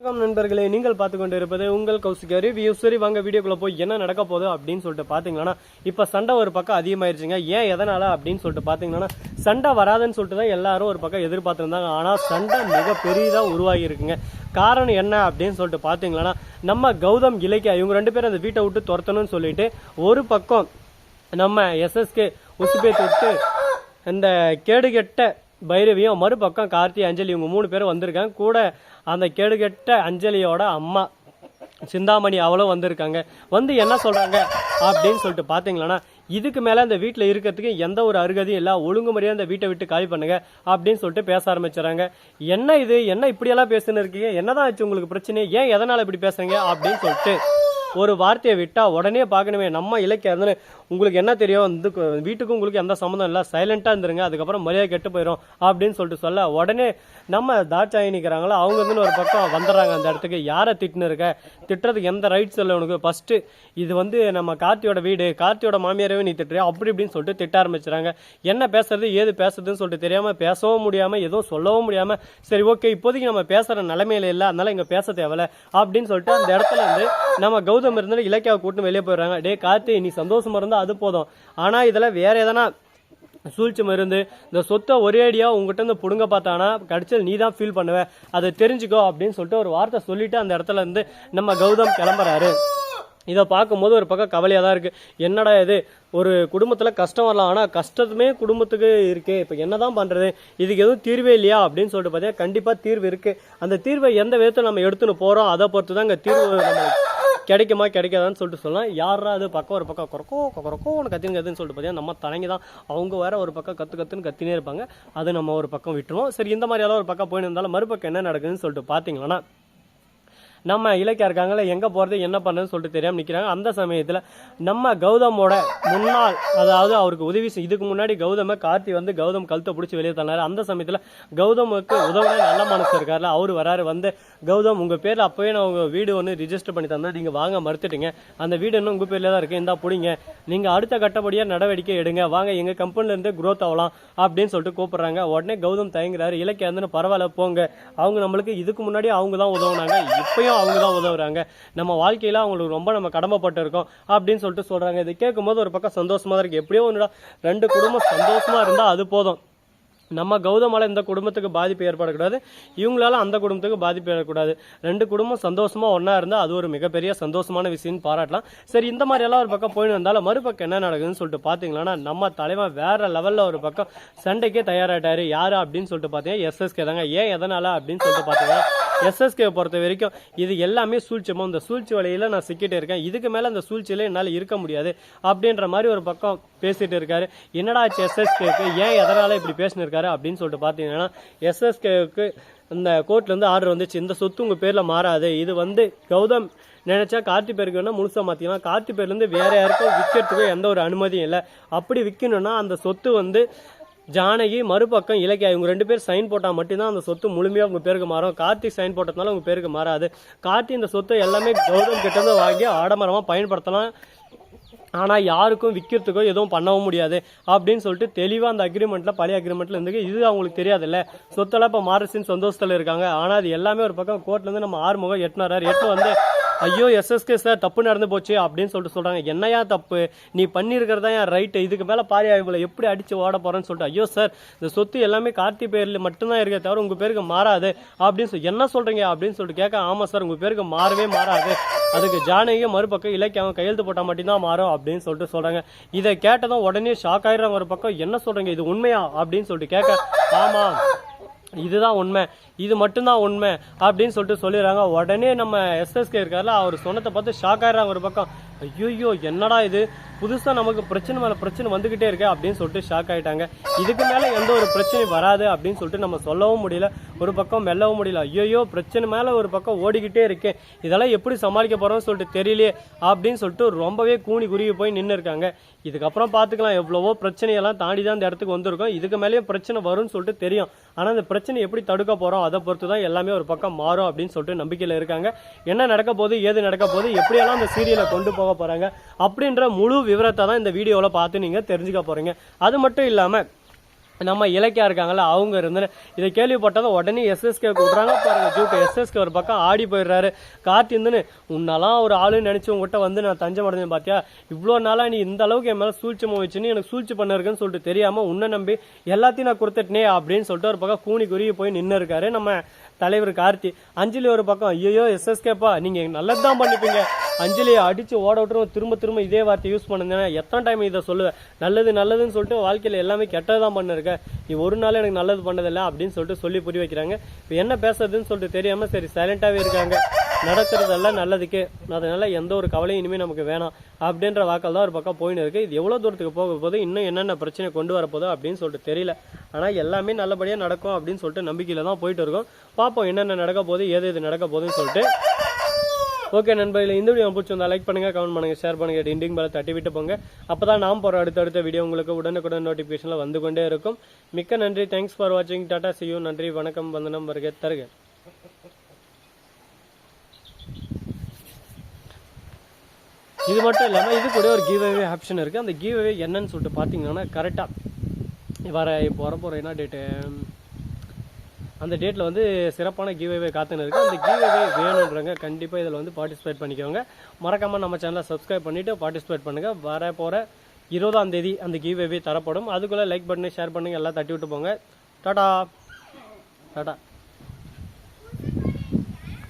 வணக்கம் நண்பர்களே நீங்கள் பார்த்து கொண்டு இருப்பது உங்கள் கௌசிக ரிவ்யூ சரி வாங்க வீடியோக்குள்ள போய் என்ன நடக்க போகுது அப்படின்னு சொல்லிட்டு பாத்தீங்கன்னா இப்ப சண்டை ஒரு பக்கம் அதிகமாயிருச்சுங்க. ஏன் எதனால அப்படின்னு சொல்லிட்டு பாத்தீங்கன்னா சண்டை வராதுன்னு சொல்லிட்டு தான் எல்லாரும் ஒரு பக்கம் எதிர்பார்த்துருந்தாங்க. ஆனா சண்டை மிக பெரியதா உருவாகி இருக்குங்க காரணம் என்ன அப்படின்னு சொல்லிட்டு பாத்தீங்கன்னா நம்ம கௌதம் இலக்கியா இவங்க ரெண்டு பேரும் அந்த வீட்டை விட்டு துரத்தணும்னு சொல்லிட்டு ஒரு பக்கம் நம்ம எஸ்எஸ்கே உசுபேத்து விட்டு இந்த கேடுகெட்ட பைரவியும் மறுபக்கம் கார்த்தி அஞ்சலி இவங்க மூணு பேரும் வந்திருக்காங்க. கூட அந்த கேடுகெட்ட அஞ்சலியோட அம்மா சிந்தாமணி அவளும் வந்திருக்காங்க. வந்து என்ன சொல்கிறாங்க அப்படின்னு சொல்லிட்டு பார்த்தீங்களன்னா இதுக்கு மேலே இந்த வீட்டில் இருக்கிறதுக்கு எந்த ஒரு அருகதையும் இல்லை ஒழுங்குமுறையாக இந்த வீட்டை விட்டு காலி பண்ணுங்க அப்படின்னு சொல்லிட்டு பேச ஆரம்பிச்சுறாங்க. என்ன இது? என்ன இப்படியெல்லாம் பேசுன்னு இருக்கீங்க? என்னதான் ஆச்சு உங்களுக்கு பிரச்சனை ஏன் எதனால் இப்படி பேசுறீங்க? அப்படின்னு சொல்லிட்டு ஒரு வார்த்தையை விட்டால் உடனே பார்க்கணுமே. நம்ம இலக்கியம் இருந்து உங்களுக்கு என்ன தெரியும்? வந்து வீட்டுக்கும் உங்களுக்கு எந்த சம்மந்தம் இல்லை. சைலண்ட்டாக இருந்துருங்க. அதுக்கப்புறம் மரியாதை கெட்டு போயிடும் அப்படின்னு சொல்லிட்டு சொல்ல. உடனே நம்ம தாட்சாயி நிற்கிறாங்களோ அவங்க வந்து ஒரு பக்கம் வந்துடுறாங்க அந்த இடத்துக்கு. யாரை திட்டுன்னு இருக்க? திட்டுறதுக்கு எந்த ரைட்ஸ் இல்லை உனக்கு? ஃபஸ்ட்டு இது வந்து நம்ம கார்த்தியோட வீடு. கார்த்தியோட மாமியாரவே நீ திட்டுறியா? அப்படி இப்படின்னு சொல்லிட்டு திட்ட ஆரம்பிச்சுறாங்க. என்ன பேசுறது? ஏது பேசுறதுன்னு சொல்லிட்டு தெரியாமல் பேசவும் முடியாமல் எதுவும் சொல்லவும் முடியாமல் சரி ஓகே இப்போதைக்கு நம்ம பேசுகிற நிலைமையில இல்லை. அதனால இங்கே பேச தேவையில்ல அப்படின்னு சொல்லிட்டு அந்த இடத்துல வந்து நம்ம கௌதம் இருந்தாலும் இலக்கியாவை கூட்டு வெளியே போயிடுறாங்க. டே கார்த்தி நீ சந்தோஷமாக இருந்தால் அது போதும். ஆனால் இதில் வேற எதனா சூழ்ச்சி மருந்து இந்த சொத்தை ஒரே அடியாக உங்ககிட்ட இருந்து பிடுங்க பார்த்தானா கடிச்சல் நீ தான் ஃபீல் பண்ணுவ. அதை தெரிஞ்சுக்கோ அப்படின்னு சொல்லிட்டு ஒரு வார்த்தை சொல்லிட்டு அந்த இடத்துல இருந்து நம்ம கௌதம் கிளம்புறாரு. இதை பார்க்கும்போது ஒரு பக்கம் கவலையாக தான் இருக்குது என்னடா இது? ஒரு குடும்பத்தில் கஷ்டம் வரலாம். ஆனால் கஷ்டத்துமே குடும்பத்துக்கு இருக்கே. இப்போ என்னதான் பண்ணுறது இதுக்கு எதுவும் தீர்வே இல்லையா அப்படின்னு சொல்லிட்டு பார்த்தீங்கன்னா கண்டிப்பாக தீர்வு இருக்குது அந்த தீர்வை எந்த விதத்தில் நம்ம எடுத்துன்னு போகிறோம் அதை பொறுத்து தான் இங்கே தீர்வு நம்ம கிடைக்குமா கிடைக்காதான்னு சொல்லிட்டு சொல்லலாம். யாரா அது பக்கம் ஒரு பக்கம் குறக்கோ குறக்கோன்னு கத்தின்னு கத்துன்னு சொல்லிட்டு பார்த்தீங்கன்னா நம்ம தலைங்க தான். அவங்க வேற ஒரு பக்கம் கத்து கத்துன்னு கத்தினே இருப்பாங்க. அது நம்ம ஒரு பக்கம் விட்டுருவோம். சரி இந்த மாதிரி எல்லாம் ஒரு பக்கம் போயின்னு இருந்தாலும் மறுபக்கம் என்ன நடக்குதுன்னு சொல்லிட்டு பார்த்தீங்கன்னா நம்ம இலக்கியா இருக்காங்களே எங்க போறது என்ன பண்ணுறதுன்னு சொல்லிட்டு தெரியாம நிக்கிறாங்க. அந்த சமயத்துல நம்ம கௌதமோட முன்னாள் அதாவது அவருக்கு உதவி செய்- இதுக்கு முன்னாடி கௌதம கார்த்தி வந்து கௌதம் கழுத்தை பிடிச்சி வெளியே தள்ளாரு. அந்த சமயத்துல கௌதமுக்கு உதவ நல்ல மனசு இருக்கார்ல அவரு வராரு. வந்து கௌதம் உங்க பேர்ல அப்பவே நான் உங்க வீடு ஒன்று ரிஜிஸ்டர் பண்ணி தந்தா நீங்க வாங்க மறுத்துட்டீங்க. அந்த வீடு இன்னும் உங்க பேர்ல தான் இருக்கு. இந்தா பிடிங்க. நீங்க அடுத்த கட்டப்படியா நடவடிக்கை எடுங்க. வாங்க எங்க கம்பெனில இருந்து ஆகலாம் அப்படின்னு சொல்லிட்டு கூப்பிடுறாங்க. உடனே கௌதம் தயங்குறாரு. இலக்கிய வந்து பரவாயில்ல போங்க. அவங்க நம்மளுக்கு இதுக்கு முன்னாடி அவங்க தான் உதவுனாங்க. இப்பயும் அவங்க தான் உதவுறாங்க. நம்ம வாழ்க்கையில் அவங்களுக்கு ரொம்ப நம்ம கடமைப்பட்டு இருக்கோம் அப்படின்னு சொல்லிட்டு சொல்றாங்க. இது கேட்கும்போது ஒரு பக்கம் சந்தோஷமா தான் இருக்குது எப்படியோ ஒன்றுடா ரெண்டு குடும்பம் சந்தோஷமா இருந்தால் அது போதும். நம்ம கௌதமால இந்த குடும்பத்துக்கு பாதிப்பு ஏற்படக்கூடாது. இவங்களால அந்த குடும்பத்துக்கு பாதிப்பு ஏற்படக்கூடாது. ரெண்டு குடும்பம் சந்தோஷமா ஒன்னா இருந்தா அது ஒரு மிகப்பெரிய சந்தோஷமான விஷயம்னு பாராட்டலாம். சரி இந்த மாதிரி எல்லாம் ஒரு பக்கம் போயின்னு வந்தாலும் மறுபக்கம் என்ன நடக்குதுன்னு சொல்லிட்டு பாத்தீங்கன்னா நம்ம தலைவன் வேற லெவல்ல ஒரு பக்கம் சண்டைக்கே தயாராகிட்டாரு யாரு அப்படின்னு சொல்லிட்டு பாத்தீங்கன்னா எஸ்எஸ்கே தாங்க. ஏன் எதனால அப்படின்னு சொல்லிட்டு பாத்தீங்கன்னா எஸ்எஸ்கே பொறுத்த வரைக்கும் இது எல்லாமே சூழ்ச்சியமோ இந்த சூழ்ச்சி வலையில நான் சிக்கிட்டு இருக்கேன். இதுக்கு மேல அந்த சூழ்ச்சியில என்னால இருக்க முடியாது. அப்படின்ற மாதிரி ஒரு பக்கம் பேசிட்டு இருக்காரு. என்னடா எஸ்எஸ்கேக்கு ஏன் எதனால இப்படி பேசினிருக்காரு இருக்காரு அப்படின்னு சொல்லிட்டு பார்த்தீங்கன்னா எஸ்எஸ்கேவுக்கு இந்த கோர்ட்ல இருந்து ஆர்டர் வந்துச்சு. இந்த சொத்து உங்கள் பேரில் மாறாது. இது வந்து கௌதம் நினச்சா கார்த்தி பேருக்கு வேணால் முழுசாக மாற்றிக்கலாம் கார்த்தி பேர்லேருந்து வேறு யாருக்கும் விற்கிறதுக்கு எந்த ஒரு அனுமதியும் இல்லை. அப்படி விற்கணும்னா அந்த சொத்து வந்து ஜானகி மறுபக்கம் இலக்கியா இவங்க ரெண்டு பேர் சைன் போட்டால் மட்டும்தான் அந்த சொத்து முழுமையாக உங்கள் பேருக்கு மாறும். கார்த்திக் சைன் போட்டதுனால உங்கள் பேருக்கு மாறாது. கார்த்தி இந்த சொத்தை எல்லாமே கௌதம் கிட்டேருந்து வாங்கி ஆடம்பரமாக பயன்படுத்தலாம். ஆனால் யாருக்கும் விற்கிறதுக்கோ எதுவும் பண்ணவும் முடியாது அப்படின்னு சொல்லிட்டு தெளிவாக அந்த அக்ரிமெண்ட்டில் பழைய அக்ரிமெண்ட்டில் இருந்துக்கு இது அவங்களுக்கு தெரியாதுல்ல. சொத்தெல்லாம் இப்போ மாரசின் சந்தோஷத்தில் இருக்காங்க. ஆனால் அது எல்லாமே ஒரு பக்கம் கோர்ட்லேருந்து நம்ம ஆறுமுகம் எட்டுனாரு. எட்டு வந்து ஐயோ எஸ்எஸ்கே சார் தப்பு நடந்து போச்சு அப்படின்னு சொல்லிட்டு சொல்கிறாங்க என்னையா தப்பு? நீ பண்ணியிருக்கிறதா என் ரைட்டு இதுக்கு மேலே பாரி இவங்களை எப்படி அடித்து ஓட போகிறேன்னு சொல்லிட்டு. ஐயோ சார் இந்த சொத்து எல்லாமே கார்த்தி பேரில் மட்டும்தான் இருக்கே தவிர உங்கள் பேருக்கு மாறாது. அப்படின்னு சொல்லி என்ன சொல்கிறீங்க அப்படின்னு சொல்லிட்டு கேட்க ஆமாம் சார் உங்கள் பேருக்கு மாறவே மாறாது. அதுக்கு ஜானகியும் மறுபக்கம் இலக்கியம் கையெழுத்து போட்டால் மட்டும்தான் மாறும் அப்படின்னு சொல்லிட்டு சொல்கிறாங்க இதை கேட்டதும் உடனே ஷாக் ஆயிடுறாங்க ஒரு பக்கம். என்ன சொல்கிறீங்க இது உண்மையா? அப்படின்னு சொல்லிட்டு கேட்க ஆமாம் இதுதான் உண்மை இது மட்டும்தான் உண்மை அப்படின்னு சொல்லிட்டு சொல்லிடுறாங்க. உடனே நம்ம எஸ்எஸ்கே இருக்கார்ல அவர் சொன்னதை பார்த்து ஷாக் ஆயிடுறாங்க ஒரு பக்கம். ஐயோ என்னடா இது? புதுசா நமக்கு பிரச்சனை மேல பிரச்சனை வந்துகிட்டே இருக்கு அப்படின்னு சொல்லிட்டு ஷாக் ஆயிட்டாங்க. இதுக்கு மேல எந்த ஒரு பிரச்சனையும் வராது அப்படின்னு சொல்லிட்டு நம்ம சொல்லவும் முடியல. ஒரு பக்கம் மெல்லவும் முடியல. ஐயோ பிரச்சனை மேல ஒரு பக்கம் ஓடிக்கிட்டே இருக்கேன் இதெல்லாம் எப்படி சமாளிக்க போறோம்னு சொல்லிட்டு தெரியலையே அப்படின்னு சொல்லிட்டு ரொம்பவே கூனி குறுகி போய் நின்று இருக்காங்க. இதுக்கப்புறம் பார்த்துக்கலாம். எவ்வளவோ பிரச்சனையெல்லாம் தாண்டி தான் இந்த இடத்துக்கு வந்திருக்கோம். இதுக்கு மேலேயும் பிரச்சனை வரும்னு சொல்லிட்டு தெரியும். ஆனால் இந்த பிரச்சனை எப்படி தடுக்க போறோம் அதை பொறுத்து தான் எல்லாமே ஒரு பக்கம் மாறும் அப்படின்னு சொல்லிட்டு நம்பிக்கையில் இருக்காங்க. என்ன நடக்க போகுது ஏது நடக்க போகுது எப்படியெல்லாம் அந்த சீரியலை கொண்டு போக போறாங்க அப்படின்ற முழு விவரத்தை தான் இந்த வீடியோவில் பார்த்து நீங்க தெரிஞ்சுக்க போறீங்க. அது மட்டும் இல்லாமல் நம்ம இலக்கியா இருக்காங்கல்ல அவங்க இருந்து இதை கேள்விப்பட்டதை உடனே எஸ்எஸ்கே கூட்டுறாங்க பாருங்க ஜூக்கு எஸ்எஸ்கே ஒரு பக்கம் ஆடி போயிடுறாரு. கார்த்தி உன்னெல்லாம் ஒரு ஆளுன்னு நினைச்சு உங்ககிட்ட வந்து நான் தஞ்சம் அடைஞ்சேன் பாத்தியா? இவ்வளோ நாளா நீ இந்த அளவுக்கு என் மேல சூழ்ச்சி வச்சுன்னு எனக்கு சூழ்ச்சி பண்ணிருக்குன்னு சொல்லிட்டு தெரியாம உன்னை நம்பி எல்லாத்தையும் நான் கொடுத்துட்டனே அப்படின்னு சொல்லிட்டு ஒரு பக்கம் கூணி குறுகி போய் நின்று இருக்காரு நம்ம தலைவர் கார்த்தி. அஞ்சலி ஒரு பக்கம் ஐயோ எஸ்எஸ்கேப்பா நீங்க நல்லது தான் பண்ணிப்பீங்க. அஞ்சலியை அடித்து ஓட விட்டுருவோம் திரும்ப திரும்ப இதே வார்த்தை யூஸ் பண்ணுங்க. எத்தனை டைம் இதை சொல்லுவேன்? நல்லது நல்லதுன்னு சொல்லிட்டு வாழ்க்கையில் எல்லாமே கெட்டது தான் பண்ணிருக்க. நீ ஒரு நாள் எனக்கு நல்லது பண்ணதில்லை அப்படின்னு சொல்லிட்டு சொல்லி புரிய வைக்கிறாங்க. இப்போ என்ன பேசுறதுன்னு சொல்லிட்டு தெரியாமல் சரி சைலண்ட்டாகவே இருக்காங்க. நடக்கிறதெல்லாம் நல்லதுக்கு. அதனால எந்த ஒரு கவலையும் இனிமேல் நமக்கு வேணாம். அப்படின்ற வாக்கள் தான் ஒரு பக்கம் போயின்னு இருக்குது இது எவ்வளோ தூரத்துக்கு போக போகுது? இன்னும் என்னென்ன பிரச்சனை கொண்டு வரப்போதோ அப்படின்னு சொல்லிட்டு தெரியல. ஆனால் எல்லாமே நல்லபடியாக நடக்கும் அப்படின்னு சொல்லிட்டு நம்பிக்கையில் தான் போயிட்டு இருக்கோம். பார்ப்போம் என்னென்ன நடக்க போகுது ஏது எது நடக்க போகுதுன்னு சொல்லிட்டு ஓகே நண்பர்களே இந்த வீடியோ பிடிச்சி வந்தால் லைக் பண்ணுங்கள் கமெண்ட் பண்ணுங்கள் ஷேர் பண்ணுங்கள் டிண்டிங் மேலே தட்டி விட்டு போங்க. அப்பதான் நாம் போகிற அடுத்தடுத்த வீடியோ உங்களுக்கு உடனுக்குடன் நோட்டிஃபிகேஷனில் வந்து கொண்டே இருக்கும். மிக்க நன்றி தேங்க்ஸ் ஃபார் வாட்சிங் டாடா சியூ நன்றி வணக்கம் வந்தனம் வருகை தருக. இது மட்டும் இல்லாமல் இது கூட ஒரு கிவ்அவே ஆப்ஷன் இருக்குது அந்த கிவ்அவே என்னன்னு சொல்லிட்டு பார்த்தீங்கன்னா கரெக்டாக வர இப்போ போகிறேன் என்ன டேட்டு அந்த டேட்டில் வந்து சிறப்பான கிவ்அவே காத்துன்னு இருக்குது அந்த கிவ்அவே வேணுன்றவங்க கண்டிப்பாக இதில் வந்து பார்ட்டிசிபேட் பண்ணிக்கோங்க. மறக்காமல் நம்ம சேனலை சப்ஸ்கிரைப் பண்ணிவிட்டு பார்ட்டிசிபேட் பண்ணுங்கள் வர போகிற இருபதாம் தேதி அந்த கிவ்அவே தரப்படும். அதுக்குள்ளே லைக் பண்ணி ஷேர் பண்ணுங்க எல்லாம் தட்டி விட்டு போங்க. டாடா. டாடா.